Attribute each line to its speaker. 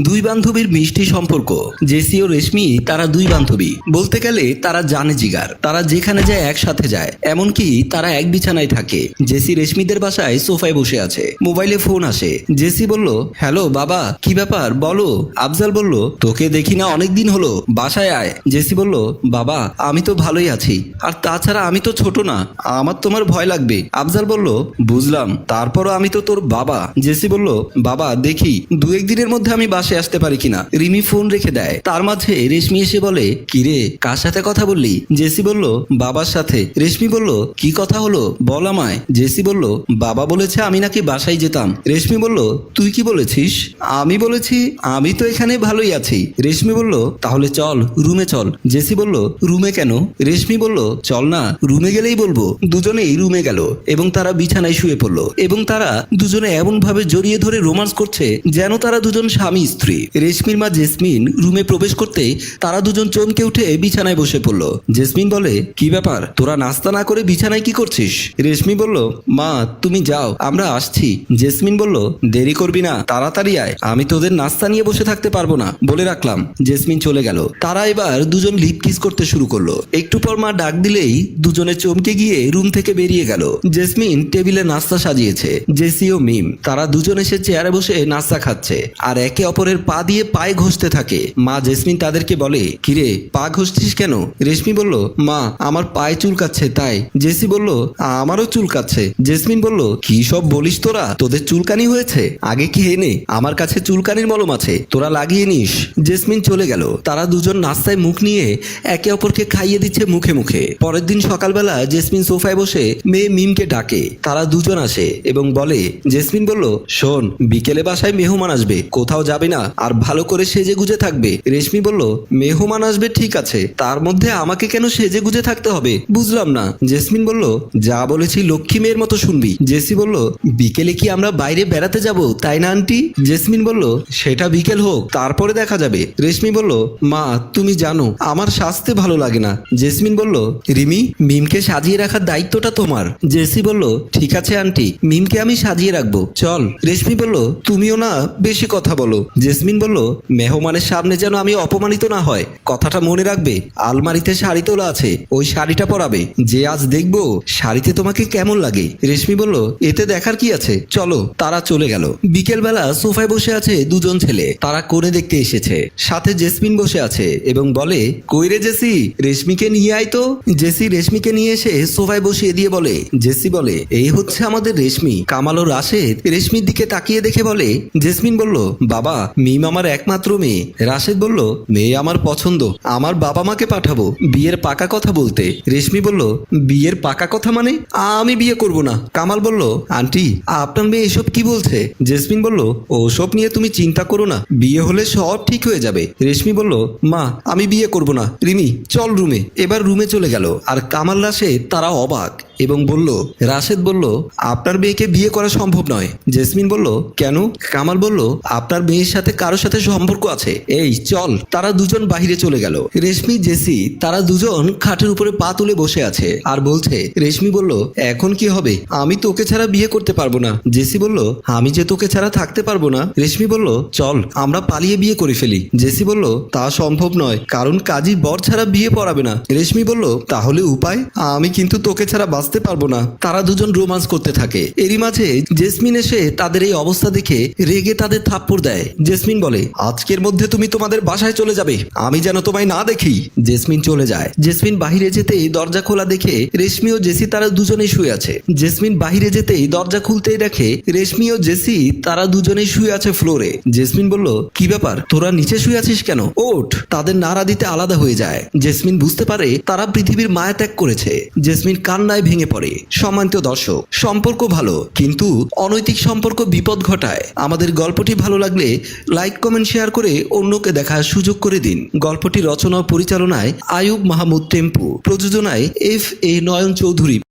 Speaker 1: দুই বান্ধবীর মিষ্টি সম্পর্ক। জেসি ও রেশমি, তারা দুই বান্ধবী। বলতে গেলে, তারা জানে জিগার। তারা যেখানে যায়, একসাথে যায়। এমনকি তারা এক বিছানায় থাকে। জেসি রেশমিদের বাসায় সোফায় বসে আছে। মোবাইলে ফোন আসে। জেসি বলল, হ্যালো, বাবা, কি ব্যাপার? বলো। আফজাল বলল, তোকে দেখি না অনেকদিন হলো। বাসায় আয়। জেসি বলল, বাবা, আমি তো ভালোই আছি। আর তাছাড়া আমি তো ছোট না। আমার তোমার ভয় লাগবে। আফজাল বলল, বুঝলাম। তারপরও আমি তো তোর বাবা। জেসি বলল, বাবা, দেখি। দু একদিনের মধ্যে আমি বাসে আসতে পারি কিনা? রিমি ফোন রেখে দেয়। তার মাঝে রেশমি এসে বলে কিরে কার সাথে কথা বললি? জেসি বলল, বাবার সাথে। রেশমি বলল, কি কথা হলো? বল আমায়। জেসি বলল, বাবা বলেছে আমি নাকি বাসায় যেতাম। রেশমি বলল, তুই কি বলেছিস? আমি বলেছি, আমি তো এখানে ভালোই আছি। রেশমি বলল, তাহলে চল, রুমে চল। জেসি বলল, রুমে কেন? রেশমি বলল, চল না, রুমে গেলেই বলব। দুজনেই রুমে গেল এবং তারা বিছানায় শুয়ে পড়ল এবং তারা দুজনে এমন ভাবে জড়িয়ে ধরে রোমান্স করছে যেন তারা দুজন স্বামী স্ত্রী। রেশমির মা জেসমিন রুমে প্রবেশ করতে তারা দুজন চমকে উঠে বিছানায় বসে পড়ল। জেসমিন বলে, কি ব্যাপার? তোরা নাস্তা না করে বিছানায় কি করছিস? রেশমি বলল, মা, তুমি যাও, আমরা আসছি। জেসমিন বলল, দেরি করবি না, তাড়াতাড়ি আয়। আমি তোদের নাস্তা নিয়ে বসে থাকতে পারব না। বলে রাখলাম, জেসমিন চলে গেল। তারা এবার দুজন লিপ কিস করতে শুরু করল। একটু পর মা ডাক দিলেই দুজনে চমকে গিয়ে রুম থেকে বেরিয়ে গেল। জেসমিন টেবিলে নাস্তা সাজিয়েছে, জেসি ও মিম। তারা দুজন এসে চেয়ারে বসে নাস্তা খাচ্ছে। আর একে অপরের পা দিয়ে পায়ে ঘষতে থাকে। মা জেসমিন তাদেরকে বলে, কিরে, পা ঘষছিস কেন? রেশমি বলল, মা, আমার পায়ে চুলকাচ্ছে, তাই। জেসি বলল, আমারও চুলকাচ্ছে। জেসমিন বলল, কি সব বলিস তোরা? তোদের চুলকানি হয়েছে? আগে কি এনে আমার কাছে চুলকানির মলম আছে, তোরা লাগিয়ে নিস। জেসমিন চলে গেল। তারা দুজন নাস্তায় মুখ নিয়ে একে অপরকে খাইয়ে দিচ্ছে মুখে মুখে। পরের দিন সকালবেলা জেসমিন সোফায় বসে মেয়ে মিমকে ডাকে। তারা দুজন আসে এবং বলে, জেসমিন বলল, শোন, বিকেলে বাসায় মেহমান আসবে, কোথাও যাবে না, আর ভালো করে সেজে গুজে থাকবে। রেশমি বলল, মেহমান আসবে, ঠিক আছে। তার মধ্যে আমাকে কেন সেজে গুজে থাকতে হবে? বুঝলাম না। জেসমিন বলল, যা বলেছি লক্ষ্মী মেয়ের মতো শুনবি। জেসি বলল, বিকেলে কি আমরা বাইরে বেড়াতে যাব, তাই না, আন্টি? জেসমিন বলল, সেটা বিকেল হোক, তারপরে দেখা যাবে। রেশমি বলল, মা, তুমি জানো, আমার স্বাস্থ্য ভালো লাগে না। জেসমিন বলল, রিমি, মিমকে সাজিয়ে রাখার দায়িত্বটা তোমার। জেসি বলল, ঠিক আছে, আন্টি, মিমকে আমি সাজিয়ে রাখব, চল। রেশমি বলল, তুমিও না, বেশি কথা বলো। জেসমিন বলল, মেহমানের সামনে যেন আমি অপমানিত না হয়। কথাটা মনে রাখবে, আলমারিতে শাড়ি তোলা আছে, ওই শাড়িটা পরাবে। যে আজ দেখব, শাড়িতে তোমাকে কেমন লাগে? রেশমি বলল, এতে দেখার কি আছে? চলো। তারা চলে গেল। বিকেলবেলা সোফায় বসে আছে দুজন ছেলে। তারা কোণে দেখতে এসেছে। সাথে জেসমিন বসে আছে এবং বলে, কই রে জেসি? রেশমিকে নিয়ে আয় তো। জেসি রেশমিকে নিয়ে এসে সোফায় বসিয়ে দিয়ে বলে, জেসি বলে, এই হচ্ছে আমাদের রেশমি। কামাল ও রাশেদ রেশমির দিকে তাকিয়ে দেখে বলে, জেসমিন বলল, বাবা মিম আমার একমাত্র মেয়ে। রাশেদ বলল, মেয়ে আমার পছন্দ। আমার বাবা মাকে পাঠাবো। বিয়ের পাকা কথা বলতে। রেশমি বলল, বিয়ের পাকা কথা মানে? আমি বিয়ে করব না। কামাল বলল, আন্টি, আপনার মেয়ে এসব কি বলছে? জেসমিন বলল, ওসব নিয়ে তুমি চিন্তা করো না। বিয়ে হলে সব ঠিক হয়ে যাবে। রেশমি বলল, মা, আমি বিয়ে করব না। রিমি, চল রুমে। এবার রুমে চলে গেল। আর কামাল, রাশেদ, তারা অবাক। এবং বলল, রাশেদ বলল, আপনার মেয়েকে বিয়ে করা সম্ভব নয়। জেসমিন বলল, কেন? কামাল বলল, আপনার মেয়ের সাথে কারোর সাথে সম্পর্ক আছে। এই, চল। তারা দুজন বাহিরে চলে গেল। রেশমি, জেসি, তারা দুজন খাটের উপরে পা তুলে বসে আছে। আর বলছে, রেশমি বলল, এখন কি হবে? আমি তোকে ছাড়া বিয়ে করতে পারব না। জেসি বলল, আমি যে তোকে ছাড়া থাকতে পারব না। রেশমি বলল, চল, আমরা পালিয়ে বিয়ে করে ফেলি। জেসি বলল, তা সম্ভব নয়, কারণ কাজী বর ছাড়া বিয়ে পড়াবে না। রেশমি বলল, তাহলে উপায়? আমি কিন্তু তোকে ছাড়া বাঁচতে পারব না। তারা দুজন রোমান্স করতে থাকে। এরই মাঝে জেসমিন এসে তাদের এই অবস্থা দেখে রেগে তাদের থাপ্পড় দেয়। জেসমিন বলে, আজকের মধ্যে তুমি তোমাদের বাসায় চলে যাবে। আমি যেন তোমায় না দেখি। জেসমিন চলে যায়। জেসমিন বাহিরে যেতেই দরজা খোলা দেখে রেশমি ও জেসি তারা দুজনেই শুয়ে আছে। জেসমিন বাহিরে যেতেই দরজা খুলতেই দেখে রেশমি ও জেসি তারা দুজনেই শুয়ে আছে ফ্লোরে। জেসমিন বলল, কি ব্যাপার? তোরা নিচে শুয়ে আছিস কেন? ওঠ। তাদের নাড়া দিতে আলাদা হয়ে যায়। জেসমিন বুঝতে পারে তারা পৃথিবীর মায়া ত্যাগ করেছে। জেসমিন কান্নায় ভেঙে পড়ে। সম্মানিত দর্শক, সম্পর্ক ভালো, কিন্তু অনৈতিক সম্পর্ক বিপদ ঘটায়। আমাদের গল্পটি ভালো লাগলে লাইক, কমেন্ট, শেয়ার করে অন্যকে দেখার সুযোগ করে দিন। গল্পটি রচনা ও পরিচালনায় আয়ুব মাহমুদ টেম্পু। প্রযোজনায় এফ এ নয়ন চৌধুরী।